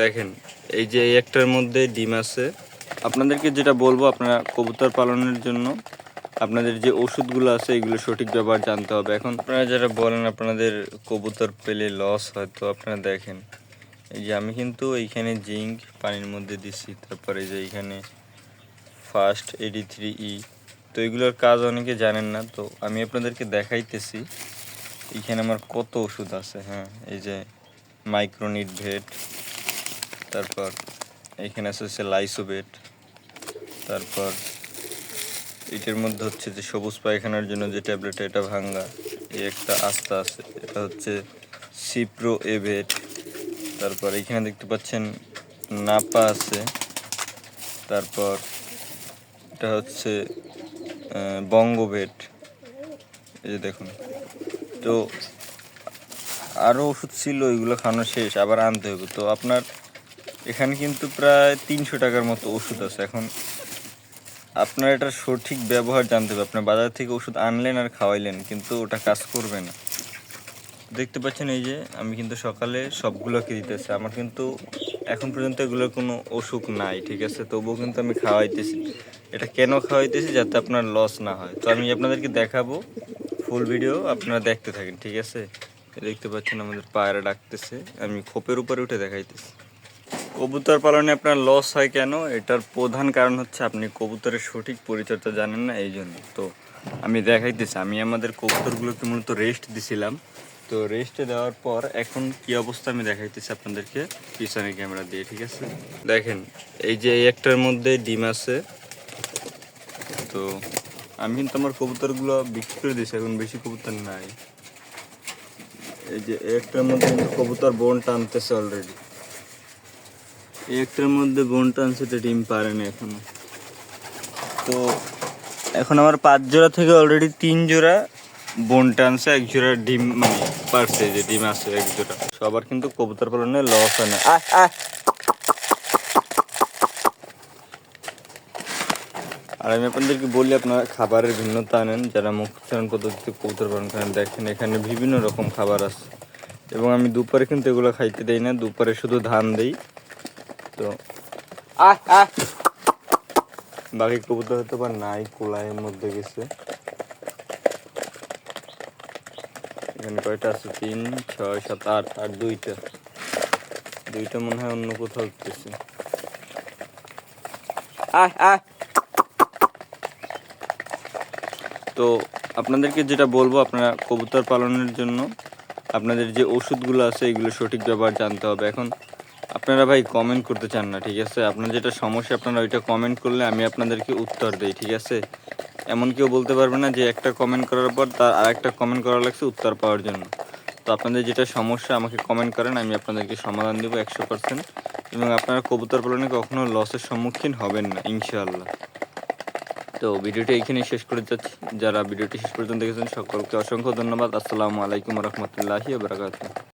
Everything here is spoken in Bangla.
দেখেন, এই যে এই একটার মধ্যে ডিম আছে। আপনাদেরকে যেটা বলব, আপনারা কবুতর পালনের জন্য আপনাদের যে ওষুধগুলো আছে, এগুলো সঠিক ব্যবহার জানতে হবে। এখন আপনারা যারা বলেন আপনাদের কবুতর পেলে লস হয়, তো আপনারা দেখেন, এই যে আমি কিন্তু এইখানে জিঙ্ক পানির মধ্যে দিছি, তারপরে যে এইখানে ফার্স্ট এডি থ্রি ই তো এগুলোর কাজ অনেকে জানেন না, তো আমি আপনাদেরকে দেখাইতেছি, এইখানে আমার কত ওষুধ আছে হ্যাঁ এই যে মাইক্রোনিট ভেট তারপর এইখানে আছে হচ্ছে লাইসোবেট, তারপর এটার মধ্যে হচ্ছে যে সবুজ পায়খানার জন্য যে ট্যাবলেট এটা ভাঙ্গা। এই একটা আস্তা আছে, এটা হচ্ছে সিপ্রো এভেট তারপর এখানে দেখতে পাচ্ছেন নাপা আছে, তারপর এটা হচ্ছে বঙ্গভেট। এই যে দেখুন, তো আরও ওষুধ ছিল ওইগুলো খাওয়ানো শেষ, আবার আনতে হবে। তো আপনার এখানে কিন্তু প্রায় তিনশো টাকার মতো ওষুধ আছে। এখন আপনার এটার সঠিক ব্যবহার জানতে হবে। আপনার বাজার থেকে ওষুধ আনলেন আর খাওয়াইলেন, কিন্তু ওটা কাজ করবে না। দেখতে পাচ্ছেন এই যে, আমি কিন্তু সকালে সবগুলোকে দিতেছি। আমার কিন্তু এখন পর্যন্ত এগুলোর কোনো অসুখ নাই, ঠিক আছে? তবুও কিন্তু আমি খাওয়াইতেছি। এটা কেন খাওয়াইতেছি? যাতে আপনার লস না হয়। তো আমি আপনাদেরকে দেখাবো ফুল ভিডিও আপনারা দেখতে থাকেন, ঠিক আছে? দেখতে পাচ্ছেন আমাদের পায়রা ডাকতেছে। আমি খোপের উপরে উঠে দেখাইতেছি। কবুতর পালনে আপনার লস হয় কেন? এটার প্রধান কারণ হচ্ছে আপনি কবুতরের সঠিক পরিচর্যা জানেন না এই জন্য তো আমি দেখাইতেছি, আমি আমাদের কবুতরগুলোকে মূলত রেস্ট দিছিলাম। তো রেস্টে দেওয়ার পর এখন কি অবস্থা আমি দেখাইতেছি আপনাদেরকে, পিছনে ক্যামেরা দিয়ে, ঠিক আছে? দেখেন, এই যে এই একটার মধ্যে ডিম আছে। তো আমি কিন্তু আমার কবুতরগুলো বিক্রি করে দিয়েছি, এখন বেশি কবুতর নাই। এই যে একটার মধ্যে কবুতর বোন টানতেছে অলরেডি একটার মধ্যে বোন টানছে এটা ডিম পারে না এখনও। তো এখন আমার পাঁচ জোড়া থেকে অলরেডি তিন জোড়া বোন টানছে এক জোড়া ডিম মানে পারছে যে ডিম আছে এক জোড়া। সবার কিন্তু কবুতর পালনে লস হয় না। আর আমি আপনাদেরকে বলি, আপনারা খাবারের ভিন্নতা আনেন। যারা মুখচারণ পদ্ধতিতে কবুতর পালন করেন, দেখেন এখানে বিভিন্ন রকম খাবার আছে। এবং আমি দুপুরে কিন্তু এগুলো খাইতে দেই না, দুপুরে শুধু ধান দেই। তো। আহ আহ। বাকি কবুতর হয়তো বা নাই কোলাইয়ের মধ্যে গেছে। এখানে কয়টা আছে? তিন ছয় সাত আট আর দুইটা। দুইটা মনে হয় অন্য কোথাও উঠতেছে। তো আপনাদেরকে যেটা বলব আপনারা কবুতর পালনের জন্য আপনাদের যে ওষুধগুলো আছে এগুলো সঠিক ব্যবহার জানতে হবে। এখন আপনারা ভাই কমেন্ট করতে চান না, ঠিক আছে? আপনার যেটা সমস্যা, আপনারা ওইটা কমেন্ট করলে আমি আপনাদেরকে উত্তর দিই, ঠিক আছে? এমন কেউ বলতে পারবে না যে একটা কমেন্ট করার পর তার আর একটা কমেন্ট করা লাগছে উত্তর পাওয়ার জন্য। তো আপনাদের যেটা সমস্যা, আমাকে কমেন্ট করেন, আমি আপনাদেরকে সমাধান দেবো একশো পার্সেন্ট এবং আপনারা কবুতর পালনে কখনো লসের সম্মুখীন হবেন না, ইনশাআল্লাহ। তো ভিডিওটি এইখানে শেষ করে যাচ্ছি। যারা ভিডিওটি শেষ পর্যন্ত দেখেছেন, সকলকে অসংখ্য ধন্যবাদ। আসসালামু আলাইকুম রহমতুল্লাহি বারাকাতুহ।